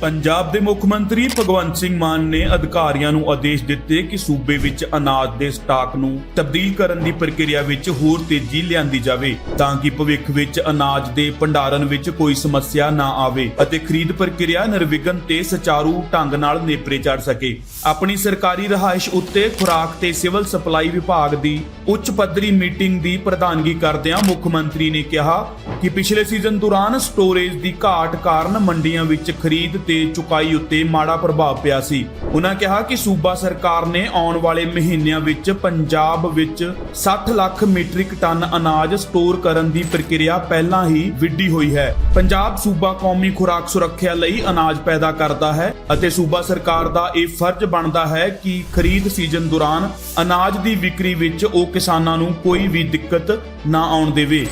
ਪੰਜਾਬ ਦੇ ਮੁੱਖ ਮੰਤਰੀ ਭਗਵੰਤ ਸਿੰਘ ਮਾਨ ਨੇ ਅਧਿਕਾਰੀਆਂ ਨੂੰ ਆਦੇਸ਼ ਦਿੱਤੇ ਕਿ ਸੂਬੇ ਵਿੱਚ ਅਨਾਜ ਦੇ ਸਟਾਕ ਨੂੰ ਤਬਦੀਲ ਕਰਨ ਦੀ ਪ੍ਰਕਿਰਿਆ ਵਿੱਚ ਹੋਰ ਤੇਜ਼ੀ ਲਿਆਂਦੀ ਜਾਵੇ ਤਾਂ ਕਿ ਭਵਿੱਖ ਵਿੱਚ ਅਨਾਜ ਦੇ ਭੰਡਾਰਨ ਵਿੱਚ ਕੋਈ ਸਮੱਸਿਆ ਨਾ ਆਵੇ ਅਤੇ ਖਰੀਦ ਪ੍ਰਕਿਰਿਆ ਨਿਰਵਿਘਨ ਤੇ ਸੁਚਾਰੂ ਢੰਗ ਨਾਲ ਨੇਪਰੇ ਚੜ ਸਕੇ। ਆਪਣੀ ਸਰਕਾਰੀ ਰਹਾਇਸ਼ ਉੱਤੇ ਖੁਰਾਕ ਤੇ ਸਿਵਲ ਸਪਲਾਈ ਵਿਭਾਗ ਦੀ ਉੱਚ ਪੱਧਰੀ ਮੀਟਿੰਗ ਦੀ ਪ੍ਰਧਾਨਗੀ ਕਰਦਿਆਂ ਮੁੱਖ ਮੰਤਰੀ ਨੇ ਕਿਹਾ ਕਿ ਪਿਛਲੇ ਸੀਜ਼ਨ ਦੌਰਾਨ ਸਟੋਰੇਜ ਦੀ ਘਾਟ ਕਾਰਨ ਮੰਡੀਆਂ ਵਿੱਚ ਖਰੀਦ ਤੇ ਚੁਕਾਈ ਉੱਤੇ ਮਾੜਾ ਪ੍ਰਭਾਵ ਪਿਆ ਸੀ। ਉਹਨਾਂ ਕਿਹਾ ਕਿ ਸੂਬਾ ਸਰਕਾਰ ਨੇ ਆਉਣ ਵਾਲੇ ਮਹੀਨਿਆਂ ਵਿੱਚ ਪੰਜਾਬ ਵਿੱਚ 60 ਲੱਖ ਮੀਟ੍ਰਿਕ ਟਨ ਅਨਾਜ ਸਟੋਰ ਕਰਨ ਦੀ ਪ੍ਰਕਿਰਿਆ ਪਹਿਲਾਂ ਹੀ ਵਿੱਢੀ ਹੋਈ ਹੈ। ਪੰਜਾਬ ਸੂਬਾ ਕੌਮੀ ਖੁਰਾਕ ਸੁਰੱਖਿਆ ਲਈ ਅਨਾਜ ਪੈਦਾ ਕਰਦਾ ਹੈ ਅਤੇ ਸੂਬਾ ਸਰਕਾਰ ਦਾ ਇਹ ਫਰਜ਼ ਬਣਦਾ ਹੈ ਕਿ ਖਰੀਦ ਸੀਜ਼ਨ ਦੌਰਾਨ ਅਨਾਜ ਦੀ ਵਿਕਰੀ ਵਿੱਚ ਉਹ ਕਿਸਾਨਾਂ ਨੂੰ ਕੋਈ ਵੀ ਦਿੱਕਤ ਨਾ ਆਉਣ ਦੇਵੇ।